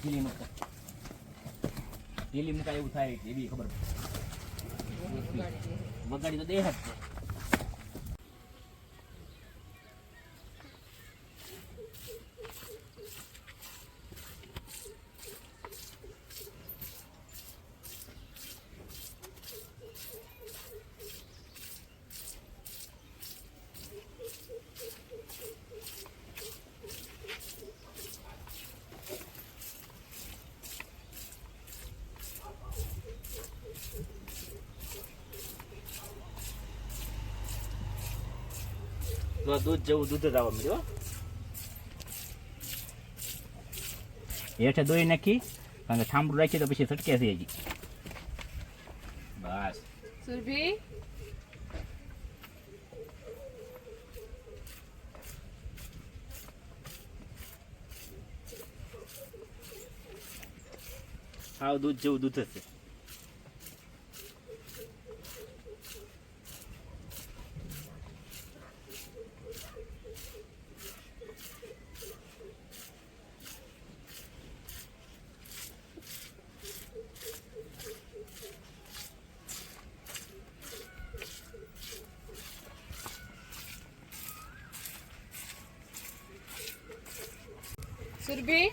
ઢીલી મૂકતા ઢીલી મૂકાય એવું થાય એ બી ખબર વગાડી તો દેહ જ. છે તો દૂધ જેવું દૂધ જ આવવા મળ્યું હેઠે દોઈ નાખી કારણ કે ઠામડું રાખી તો પછી છટકે થઈ હજી. બસ. સુરભી? સાવ દૂધ જેવું દૂધ જ છે સુરભી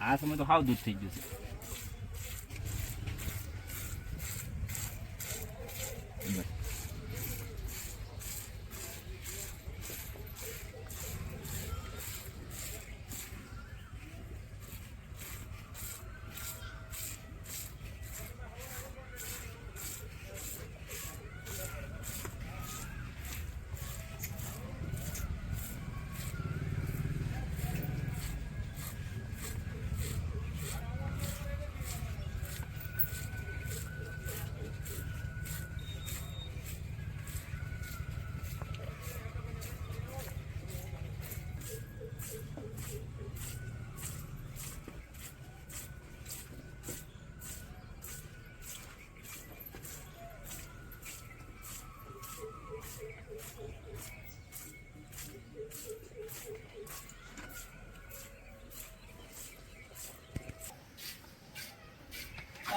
આ સમય તો સાવ દૂધ થઈ ગયું છે બસ.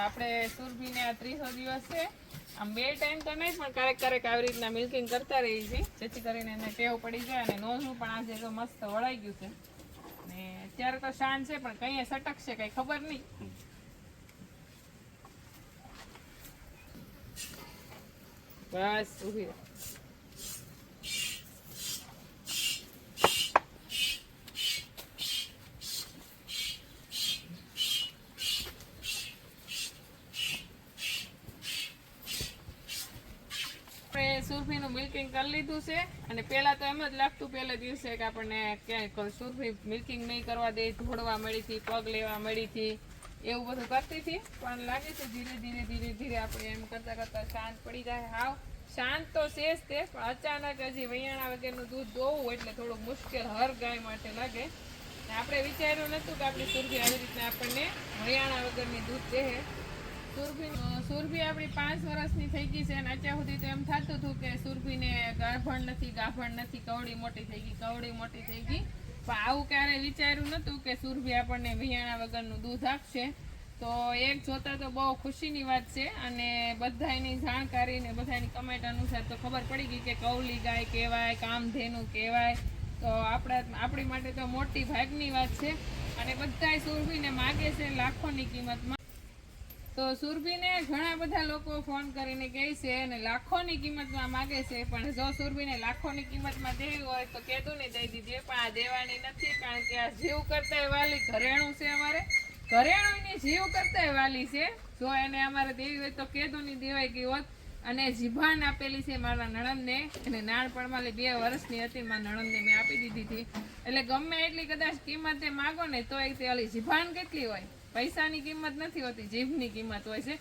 આપણે સુરભીને આ ત્રીસો દિવસ છે. આમ બે ટાઈમ તો નહીં, પણ ક્યારેક ક્યારેક આવી રીતના મિલ્કિંગ કરતા રહી છે જેથી કરીને એને ટેવ પડી જાય અને નોંધવું પણ આજે તો મસ્ત વળાઈ ગયું છે. ને અત્યારે તો શાંત છે, પણ કઈ સટકશે કઈ ખબર નહીં. બસ ઊભી રહે. સુરભીનું મિલ્કિંગ કરી લીધું છે. અને પહેલા તો એમ જ લાગતું, પહેલા દિવસે કે આપણને ક્યાંય સુરભી મિલ્કિંગ નહીં કરવા દે, ઢોળવા મળી હતી, પગ લેવા મળી હતી, એવું બધું કરતી હતી. પણ લાગે છે ધીરે ધીરે ધીરે ધીરે આપણે એમ કરતા કરતા શાંત પડી જાય. હાવ, શાંત તો છે જ તે, પણ અચાનક હજી વૈયાણા વગેરેનું દૂધ દોવું એટલે થોડું મુશ્કેલ હર ગાય માટે લાગે. આપણે વિચાર્યું નતું કે આપણી સુરભી આવી રીતના આપણને વૈયાણા વગરની દૂધ દે. સુરભી આપણી પાંચ વર્ષની થઈ ગઈ છે અને અત્યાર સુધી તો એમ થતું હતું કે સુરભીને ગાભણ નથી ગાભણ નથી કવડી મોટી થઈ ગઈ કવડી મોટી થઈ ગઈ. પણ આવું ક્યારેય વિચાર્યું નતું કે સુરભી આપણને વિયાણા વગરનું દૂધ આપશે. તો એક જોતા તો બહુ ખુશીની વાત છે અને બધાની જાણકારી ને બધાની કમેન્ટ અનુસાર તો ખબર પડી ગઈ કે કૌલી ગાય કહેવાય, કામધેનુ કહેવાય. તો આપણા, આપણી માટે તો મોટી ભાગની વાત છે. અને બધાય સુરભીને માગે છે લાખોની કિંમતમાં. તો સુરભીને ઘણા બધા લોકો ફોન કરીને કહે છે અને લાખોની કિંમતમાં માગે છે, પણ જો સુરભીને લાખોની કિંમતમાં દેવી હોય તો કહેતું નહીં દઈ દીધી. પણ આ દેવાની નથી, કારણ કે આ જીવ કરતા વાલી ઘરેણું છે અમારે. ઘરેણુંની જીવ કરતા વાલી છે. જો એને અમારે દેવી હોય તો કહેતું નહીં દેવાય ગઈ હોત. અને જીભાન આપેલી છે મારા નણંદને. અને નાનપણમાં બે વર્ષની હતી, મારા નણંદને મેં આપી દીધી હતી. એટલે ગમે એટલી કદાચ કિંમતે માગો ને તો તે ઓલી જીભાન કેટલી હોય? પૈસાની કિંમત નથી હોતી, જીભની કિંમત હોય છે.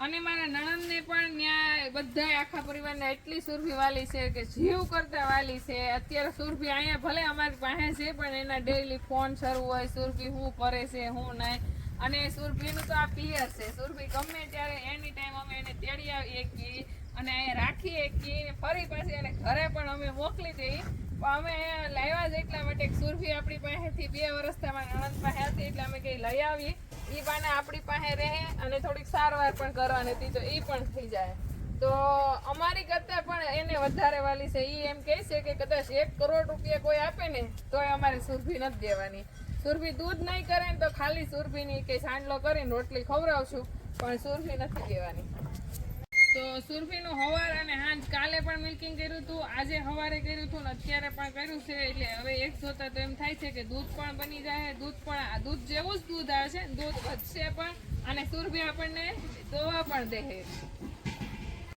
અને મારા નણંદને પણ ત્યાં બધા આખા પરિવારને એટલી સુરભી વાલી છે કે જીવ કરતા વાલી છે. અત્યારે સુરભી અહીંયા ભલે અમારી પાસે છે, પણ એના ડેઈલી ફોન શરૂ હોય, સુરભી શું કરે છે, શું નહીં. અને સુરભીનું તો આ પિયર છે. સુરભી ગમે ત્યારે એની ટાઈમ અમે એને તેડી આવીએ કી અને અહીંયા રાખીએ કી ફરી પાછી એને ઘરે પણ અમે મોકલી દઈએ. અમે લાવ્યા જ એટલા માટે સુરભી આપણી પાસેથી બે વર્ષ તમારા નણંદ પાસે હતી એટલે અમે કઈ લઈ આવી એ પાને આપણી પાસે રહે અને થોડીક સારવાર પણ કરવાની હતી તો એ પણ થઈ જાય. તો અમારી કરતા પણ એને વધારે વાલી છે. એ એમ કહે છે કે કદાચ એક કરોડ રૂપિયા કોઈ આપે ને તો અમારે સુરભી નથી દેવાની. સુરભી દૂધ નહીં કરે ને તો ખાલી સુરભીની કે સાંડલો કરીને રોટલી ખવડાવશું, પણ સુરભી નથી દેવાની. તો સુરભીનું હવાર અને હાંજ કાલે પણ મિલ્કિંગ કર્યું હતું, આજે હવારે કર્યું હતું ને અત્યારે પણ કર્યું છે, એટલે હવે એક જોતા તો એમ થાય છે કે દૂધ પણ બની જાય, દૂધ પણ દૂધ જેવું જ દૂધ આવે છે દૂધ વધશે પણ, અને સુરભી આપણને દોવા પણ દે